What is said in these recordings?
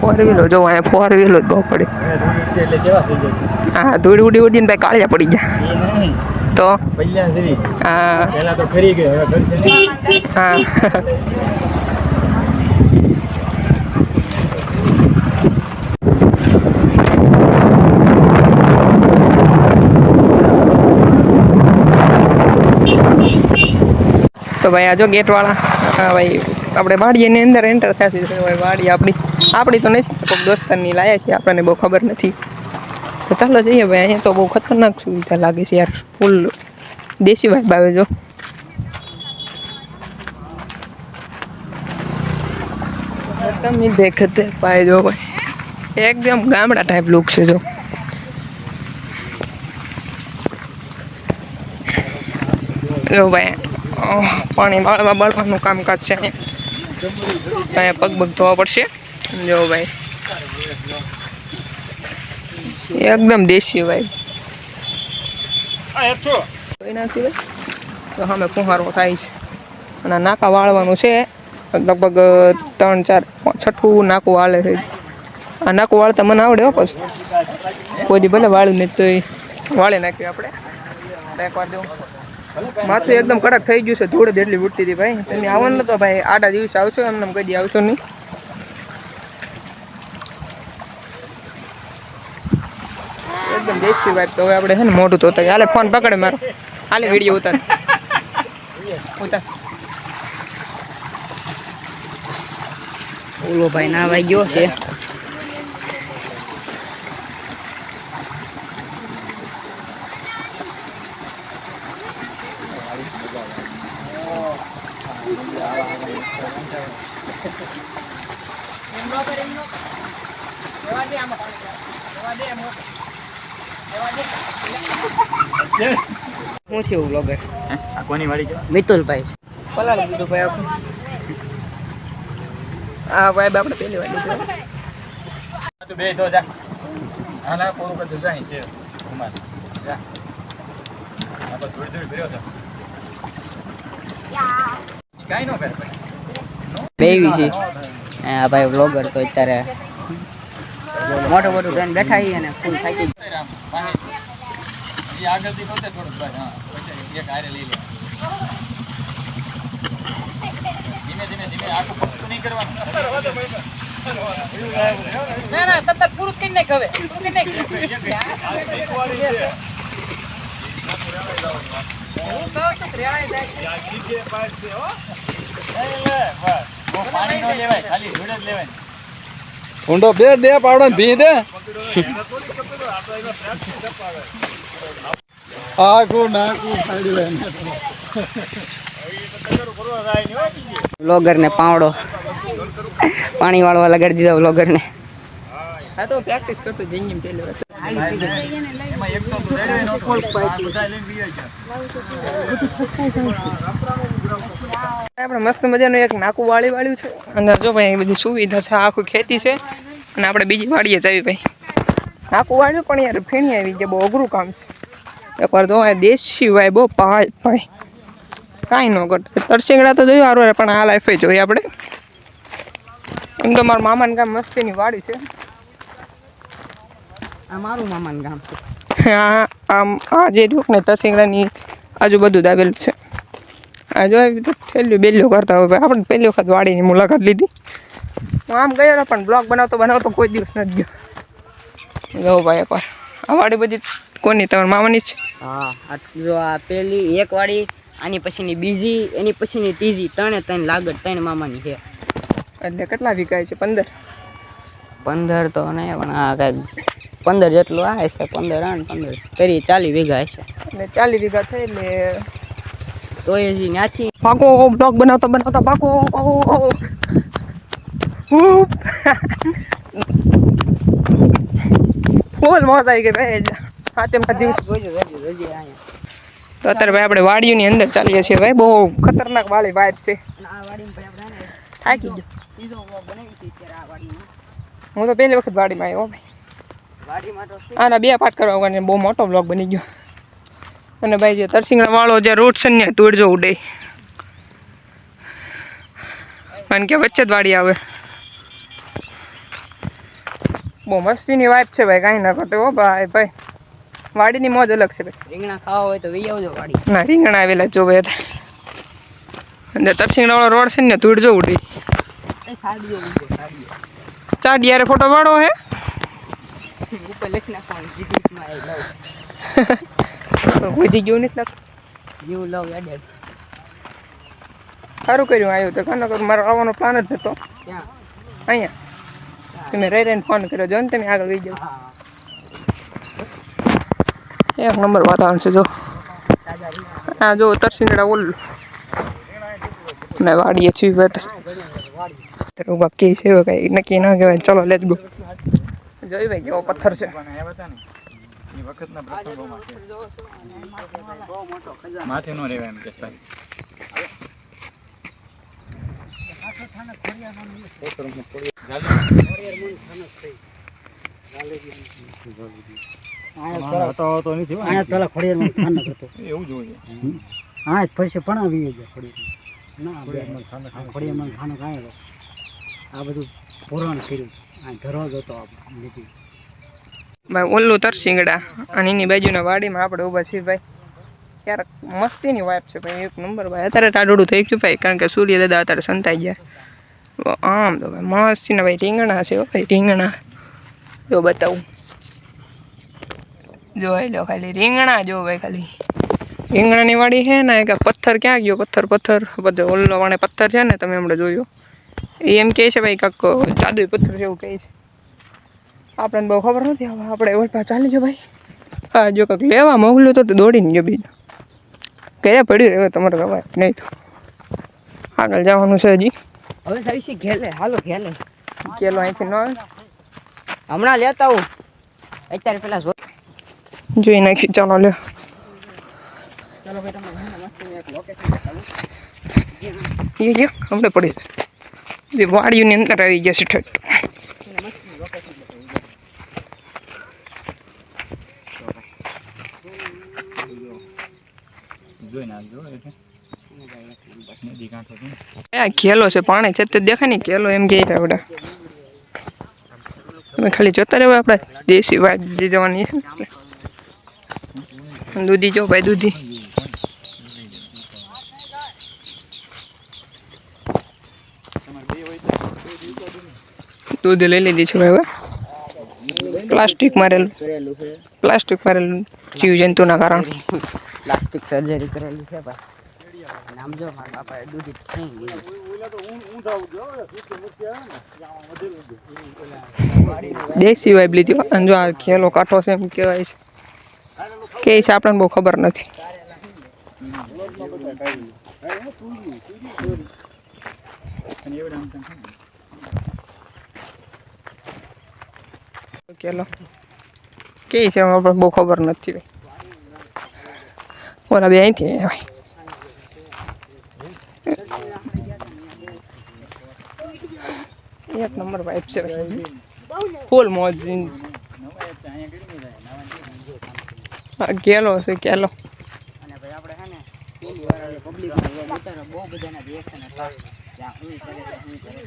Four વ્હીલો જો અહીંયા four વ્હીલો જ બહુ પડી. હા, ધૂળ ઉડી ઉડીને ભાઈ કાળિયા પડી ગયા. તો? હા. હા. તો ભાઈ આ જો ગેટવાળા, હા ભાઈ, આપણે વાડીની અંદર એન્ટર થશે ભાઈ વાડી આપણી આપણી તો નથી કોઈક દોસ્તારની લાયા છે, આપણને બહુ ખબર નથી. તો ચાલો જઈએ ભાઈ, અહીંયા તો બહુ ખતરનાક સુવિધા લાગે છે યાર, ફૂલ દેશી વાઇબ આવે જો. તમે દેખતે પાય જો ભાઈ, એકદમ ગામડા ટાઈપ લુક છે જો. જો ભાઈ પાણી બાળવા બાળવાનું કામકાજ છે અહીંયા. પગ પગ ધોવા પડશે. જો ભાઈ. એકદમ દેશી ભાઈ. નાખી તો સામે કુંહારો થાય છે. અને આ નાકા વાળવાનું છે. લગભગ ત્રણ ચાર છઠ્ઠું નાકું વાળે છે. આ નાકું વાળતા મને આવડે હો પછી. કોઈ દી ભલે વાળું નહીં તો વાળી નાખ્યું આપણે. એકવાર દઉં માથું એકદમ કડક થઈ ગયું છે. ધૂળ જ એટલી ઉઠતી હતી ભાઈ. તમે આવવાનું તો ભાઈ આડા દિવસે આવશો એમને એમ કદી આવશો નહીં. એકદમ દેશી ભાઈ તો હવે આપણે છે ને મોઢું તો હાલે, ફોન પકડે મારો. હાલે, વીડિયો ઉતાર. ઉતાર. ઓલો ભાઈ ના ભાઈ ગયો છે. હું થયું બ્લોગર આ કોની વાળી છે? મિતુલભાઈ. પલાળી દીધું ભાઈ આપણે આ ભાઈ આપણે પેલી વાર લીધું. તું બે તો જા. આના ના પૂરું જાય છે. કુમાર જા. આ થોડી થોડી ભર્યો છે કાંઈ ન કરે ભાઈ. બેવી છે. આ ભાઈ બ્લોગર તો અત્યારે મોટું મોટું થઈને બેઠા અને ફૂલ થાકી એ આગળથી પોતે થોડુંક ભાઈ હા પછી એક હારે લઈ લે. ધીમે ધીમે ધીમે આખું પગલું નહીં કરવાનું. ના ના પૂરું નાખ હવે. પૂરું નાખ. ખાલી જોડે જ લેવાય. ઊંડો બે દે પાડો ને ભી દે. આખું નાખું સાડી લઈને. બ્લોગર ને પાવડો. પાણી વાળવા લગાડી દીધો વ્લોગર ને હા તો પ્રેક્ટિસ કરતો જઈને એમ પહેલી વાર. એમાં એક તો રેડવે નો કોઈ બધા લઈને બીજા છે આપણે મસ્ત મજાનું એક નાકું વાળી વાળ્યું છે. અને જો ભાઈ અહીં બધી સુવિધા છે આખું ખેતી છે. અને આપણે બીજી વાડીએ જવી ભાઈ. નાકું વાળ્યું પણ યાર ફેણી આવી ગયા બહુ અઘરું કામ છે. એકવાર તો આ દેશી ભાઈ બહુ ભાઈ ભાઈ. કાંઈ ન ઘટ. તરસિંગડા તો જોયું સારું પણ આ લાઈફે જોઈએ આપણે. એમ તો મારા મામાનું ગામ મસ્તીની વાડી છે. આ મારું મામાનું ગામ છે. આ આમ આ જે રહ્યું ને તરસિંગડાની આજુબાજુ દાબેલું છે. આ જો પહેલું બેલ્યું કરતા હોય. આપણે પહેલી વખત વાડીની મુલાકાત લીધી. હું આમ ગયો હતો પણ બ્લોગ બનાવતો બનાવતો કોઈ દિવસ નથી ગયો. જો ભાઈ એકવાર. આ વાડી બધી કોની? તમારા મામાની છે? હા જો આ પેલી એક વાડી આની પછીની બીજી એની પછીની ત્રીજી ત્રણે ત્રણ લાગત ત્રણ મામાની છે. એટલે કેટલા વીઘા છે? પંદર? પંદર તો નહીં પણ આ કાંઈક પંદર જેટલું આવે છે પંદર આઠ પંદર કરી ચાલી વીઘા હશે. એટલે ચાલીસ વીઘા થઈ એટલે તોય જી ન્યાથી. પાકો બ્લોગ બનાવતા બનાવતા પાકો ફૂલ મોજ આવી ગઈ ભાઈ દિવસ જોઈજો જોઈજો અહીંયા. તો અત્યારે ભાઈ આપણે વાડીઓની અંદર ચાલીએ છીએ ભાઈ. બહુ ખતરનાક વાળી વાઇબ છે. થાકી ગયો. હું તો પહેલી વખત વાડીમાં આવ્યો ભાઈ. વાડીમાં તો આના બે પાઠ કરવા બહુ મોટો બ્લોગ બની ગયો. અને ભાઈ જે તરસિંગડા વાળો જે રૂટ છે ને તોડજો ઉડે. કારણ કે વચ્ચે જ વાડી આવે. બહુ મસ્તીની વાઇફ છે ભાઈ કાંઈ ના કરતો હો ભાઈ ભાઈ. વાડીની મોજ અલગ છે ભાઈ. રીંગણા ખાવા હોય તો વી આવજો વાડી. ના રીંગણા આવેલા જોવે અને તરસિંગડાવાળો રોડ છે ને ધૂળ જો ઉડી. ચાટ યારે ફોટો પાડો હે? ઉપર લખી નાખવાનું જીડીસમાં આઈ લવ વધી ગયું નથી લાગતું યુ લવ એડેડ સારું કર્યું આવ્યું તો કાનો કરું મારો આવવાનો પ્લાન જ ક્યાં? અહીંયા. તમે રહી રહીને ફોન કર્યો. જો ને તમે આગળ વહી જાઓ. હા એક નંબર વાતાવરણ છે જો. આ જો તરસિંગડા ઓલું. ને વાડીએ છીએ બેટર તો બાકી છે કઈ નક્કી ના કહેવાય. ચલો લેટ ગો જોઈ ભાઈ કેવો પથ્થર છે. એ વખતના પ્રસંગોમાં છે. બહુ મોટો ખજાનો માથે ન રહેવાય એમ કે ભાઈ આયા પેલા ખોડિયારમાં ખાન કરતો એવું જોઈએ હા જ પણ આવી ગયા ના આ ખોડિયારમાં ખાનો આ બધું પુરાણ કર્યું. ભાઈ, ઓલું તરસિંગડા અને એની બાજુના વાડીમાં આપણે ઊભા છીએ ભાઈ. ક્યારેક મસ્તીની વાઇફ છે ભાઈ, એક નંબર ભાઈ. અત્યારે ટાડોડું થઈ ગયું ભાઈ, કારણ કે સૂર્ય દાદા અત્યારે સંતાઈ ગયા. આમ તો ભાઈ મસ્તીના ભાઈ, રીંગણા છે ભાઈ, રીંગણા. જો બતાવું. જો લો ખાલી રીંગણા, જો ભાઈ ખાલી. રીંગણાની વાડી છે ને, એક પથ્થર ક્યાં ગયો? પથ્થર પથ્થર. બધો ઓલો વાણે પથ્થર છે ને, તમે હમણાં જોયો. એમ કહે છે ભાઈ કાંક જાદુઈ પથ્થર જેવું કહે છે આપણને બહુ ખબર નથી હવે આપણે ઓલપા ચાલી ગયો ભાઈ હા જો કંઈક લેવા મોકલ્યું તો દોડીને ગયો બીજું ઘરે પડ્યું રહ્યો તમારે રવાય નહીં તો આગળ જવાનું છે હજી હવે સવિશે ઘેલે હાલો ઘેલે કેલો અહીંથી ન હમણાં લેતા આવું અત્યારે પેલા જો જોઈ નાખી ચાલો લ્યો ચાલો ભાઈ તમે મસ્ત એક લોકેશન બતાવું એ ગયો હમણાં પડી વાડીઓની અંદર આવી ગયા છે નદી કાંઠો છે, પાણી છે, તો દેખાય ને કેલો એમ કહે આપડે. ખાલી જોતા રહેવા આપણે દેશી વાત જવાની દૂધી જો ભાઈ, દૂધી. દૂધ લઈ લીધી છે ભાઈ હવે પ્લાસ્ટિક મારેલું કરેલું છે પ્લાસ્ટિક મારેલું જીવ જંતુના કારણે પ્લાસ્ટિક સર્જરી કરેલી છે ભાઈ નામ જો મારા બાપાએ દૂધી થઈ ગયું દેશી વાઇફ લીધી હો. અને જો આ ખેલો કાંઠો છે એમ કહેવાય છે કે છે આપણને બહુ ખબર નથી અને એવું આમ તેમ થાય ને. કેલો કે છે પણ બહુ ખબર નથી ભાઈ ઓલા બે અહીંથી આવ્યા એક નંબર વાઇફ છે ભાઈ. ફૂલ મોજ કેલો છે કેલો ભાઈ ને બહુ બધાના રિએક્શન હતા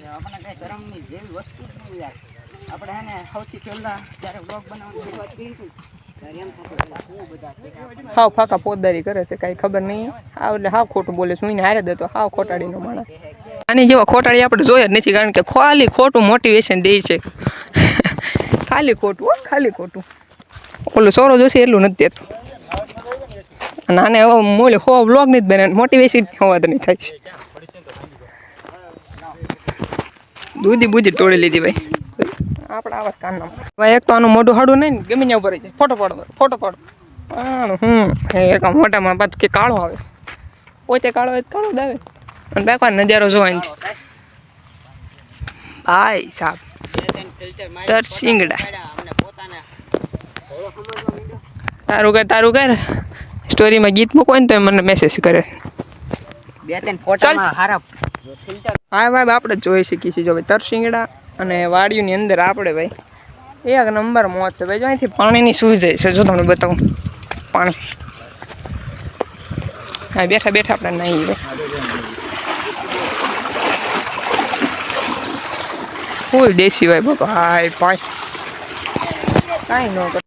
આપણને કઈ શરમની જેવી વસ્તુ જ યાર આપણે હે ને સૌથી પહેલા જ્યારે બ્લોગ બનાવવાની શરૂઆત કરી હતી હાવ ફાકા પોતદારી કરે છે કાંઈ ખબર નહીં. હાવ એટલે હાવ ખોટું બોલે છે એને હારે દેતો હાવ ખોટાડીનો માણસ. આની જેવા ખોટાડી આપણે જોઈએ જ નથી કારણ કે ખાલી ખોટું મોટિવેશન દે છે. ખાલી ખોટું હો ખાલી ખોટું. ઓલું સોરો જોશે એટલું નથી દેતું. અને આને હવે મોલે હો બ્લોગ નથી બને મોટિવેશન હોવા તો નહીં થાય. છે દૂધી બુધી તોડી લીધી ભાઈ. આપણે આવા કાનના એક તો આનું મોઢું હાડું નહીં ગમે ત્યાં ઉપર જાય. ફોટો પાડો ફોટો પાડો. એક મોટામાં બાદ કે કાળો આવે. પોતે કાળો હોય કાળો જ આવે. અને બેકાર નજારો જોવાની છે ભાઈ સાહેબ તરસિંગડા. તારું કર તારું કર. સ્ટોરીમાં ગીત મૂકો ને તો મને મેસેજ કરે. બે ત્રણ ફોટા હારા હા ભાઈ આપણે જોઈ શકીએ છીએ જો ભાઈ. તરસિંગડા અને વાડીઓની અંદર આપણે ભાઈ, એક નંબર મોજ છે ભાઈ. જો અહીંથી પાણીની સુવિધા છે. જો તમને બતાવું. પાણી. હા, બેઠા બેઠા આપણે નહીં ભાઈ. ફૂલ દેશી ભાઈ બાપા. હાય પાય કાંઈ ન કર.